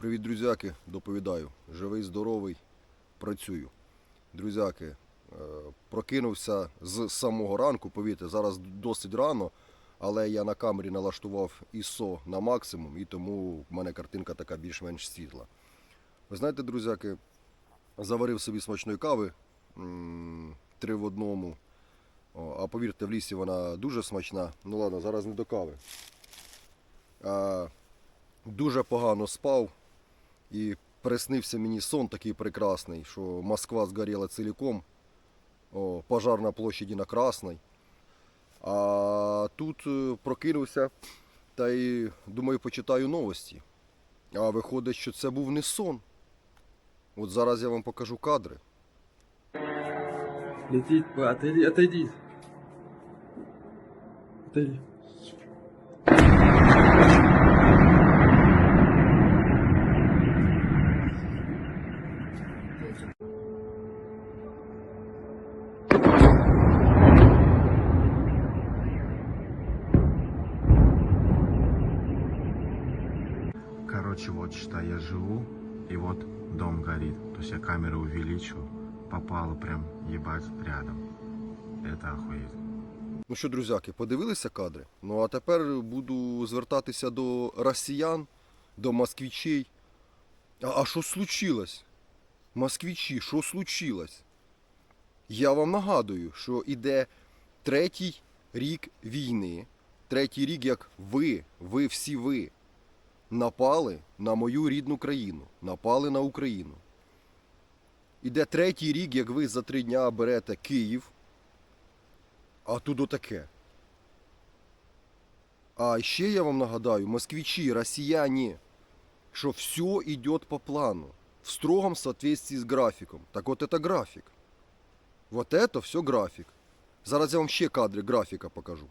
Привіт, друзяки, доповідаю. Живий, здоровий, працюю. Друзяки, е, прокинувся з самого ранку, повірте, зараз досить рано, але я на камері налаштував ISO на максимум, і тому в мене картинка така більш-менш світла. Ви знаєте, друзяки, заварив собі смачної кави три в одному. А повірте, в лісі вона дуже смачна. Ну ладно, зараз не до кави. Дуже погано спав і приснився мені сон такий прекрасний, що Москва згоріла цілком, о, пожар на площаді на Красній. А тут е, прокинувся та й думаю, почитаю новості. А виходить, що це був не сон. От зараз я вам покажу кадри. Летит, отойди, отойди. Вот считай, я живу, и вот дом горит. То есть я камеру увеличил, попало прям ебать рядом. Это охуеть. Ну що, друзяки, подивилися кадри? Ну а тепер буду звертатися до росіян, до москвичей. А що случилось? Москвичі, що случилось? Я вам нагадую, що іде третій рік війни, третій рік, як ви, ви всі ви, напали на мою рідну країну, напали на Україну. Іде третій рік, як ви за три дня берете Київ, а тут отаке. А ще я вам нагадаю, москвичи, россияне, что все идет по плану, в строгом соответствии с графиком. Так вот это график. Вот это все график. Зараз я вам ще кадри графіка покажу.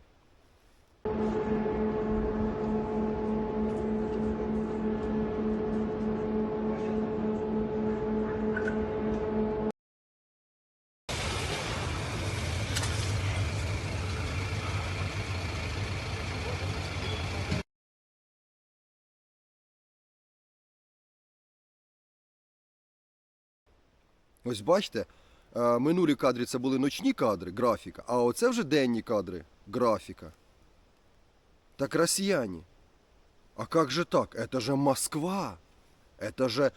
Ось бачите, е, минулі кадри це були ночні кадри, графіка, а оце вже денні кадри, графіка. Так россияне, а как же так? Это же Москва, это же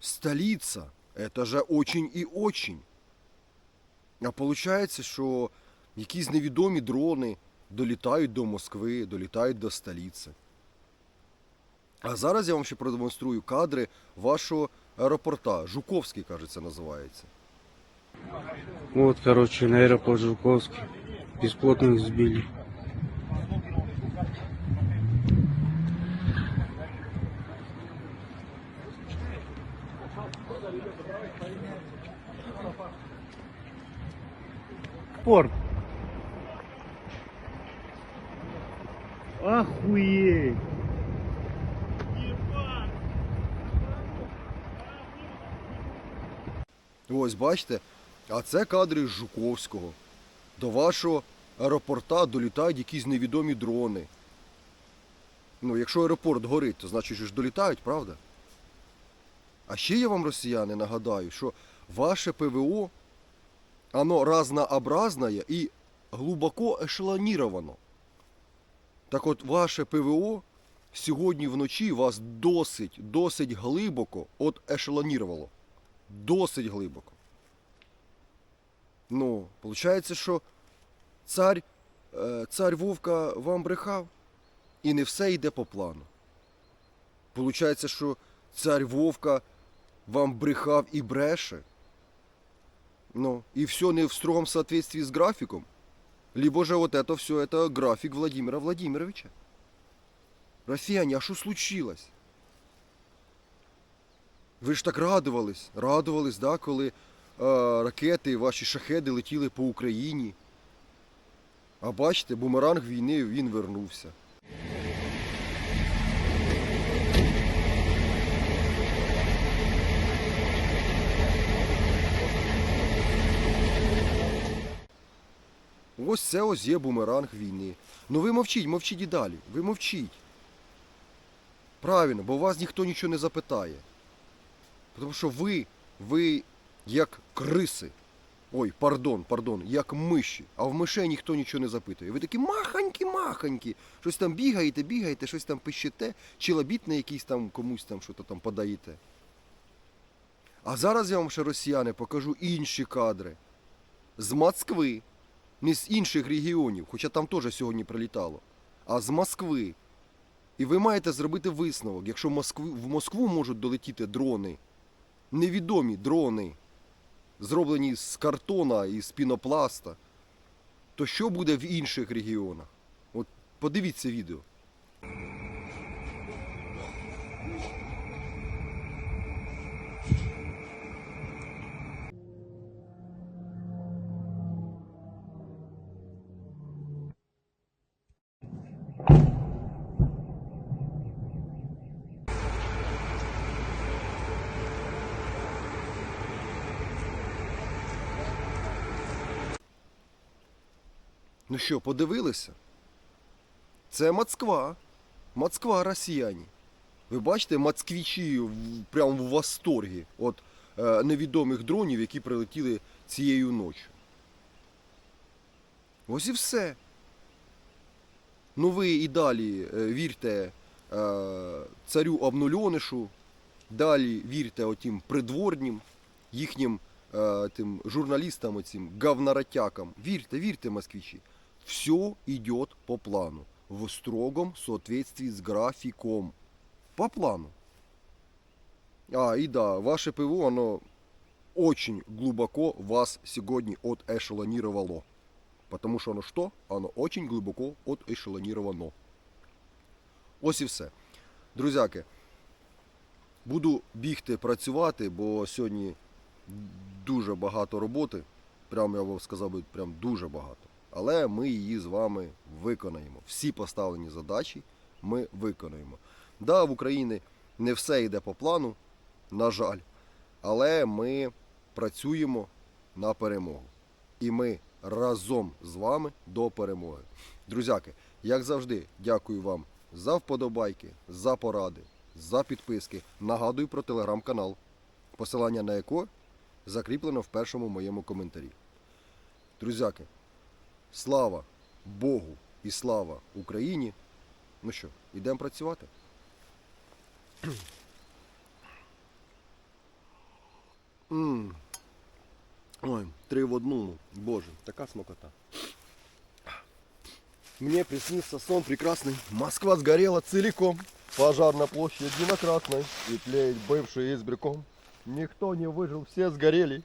столица, это же очень і очень. А получається, що якісь невідомі дрони долітають до Москви, долітають до столиці. А зараз я вам ще продемонструю кадри вашого аеропорта. Жуковський, кажеться, називається. Вот, короче, на аэропорт Жуковский. Бесплотных сбили. Порт. Охуеть. Ось бачите, а це кадри з Жуковського. До вашого аеропорта долітають якісь невідомі дрони. Ну, якщо аеропорт горить, то значить ж долітають, правда? А ще я вам, росіяни, нагадаю, що ваше ПВО, оно разнообразное і глибоко ешелоніровано. Так от, ваше ПВО сьогодні вночі вас досить, досить глибоко от ешелонірувало. Досить глибоко. Ну, виходить, що цар, е, цар Вовка вам брехав, і не все йде по плану. Получається, що цар Вовка вам брехав і бреше. Ну, и все не в строгом соответствии с графиком. Либо же вот это все, это график Владимира Владимировича. Россияне, а что случилось? Ви ж так радувались, радувались, да, коли е, ракети, ваші шахеди летіли по Україні. А бачите, бумеранг війни він вернувся. Ось це ось є бумеранг війни. Ну ви мовчіть, мовчіть і далі. Ви мовчіть. Правильно, бо вас ніхто нічого не запитає. Тому що ви, ви як криси. Ой, пардон, пардон, як миші. А в мишей ніхто нічого не запитує. Ви такі маханькі, маханькі. Щось там бігаєте, бігаєте, щось там пищите, чи лабітне якийсь там комусь там що-то там подаєте. А зараз я вам ще росіяни покажу інші кадри. З Москви. Не з інших регіонів, хоча там теж сьогодні прилітало, а з Москви. І ви маєте зробити висновок, якщо в Москву можуть долетіти дрони, невідомі дрони, зроблені з картона і з пінопласта, то що буде в інших регіонах? От подивіться відео. Ну що, подивилися? Це Москва. Москва росіяні. Ви бачите, москвічі прямо в восторгі від е, невідомих дронів, які прилетіли цією ночі. Ось і все. Ну ви і далі е, вірте е, царю обнульонишу, далі вірте отім придворнім, їхнім тим журналістам, оцим говноротякам. Вірте, вірте, москвичи. Все идет по плану. В строгом соответствии с графиком. По плану. А, и да, ваше ПВО, оно очень глубоко вас сегодня отэшелонировало. Потому что оно что? Оно очень глибоко отэшелонировано. Ось і все. Друзяки, буду бігти працювати, бо сьогодні дуже багато роботи. Прям я вам сказав би, прям дуже багато. Але ми її з вами виконаємо. Всі поставлені задачі ми виконаємо. Да, в Україні не все йде по плану, на жаль, але ми працюємо на перемогу. І ми разом з вами до перемоги. Друзяки, як завжди, дякую вам за вподобайки, за поради, за підписки. Нагадую про телеграм-канал, посилання на яко закріплено в першому моєму коментарі. Друзяки, слава Богу і слава Україні. Ну що, йдемо працювати? М. Ой, три в одному. Боже, така смакота. Мне приснился сон прекрасный. Москва сгорела целиком. Пожар на площади на Красной. И тлеет бывший избряком. Никто не выжил, все сгорели.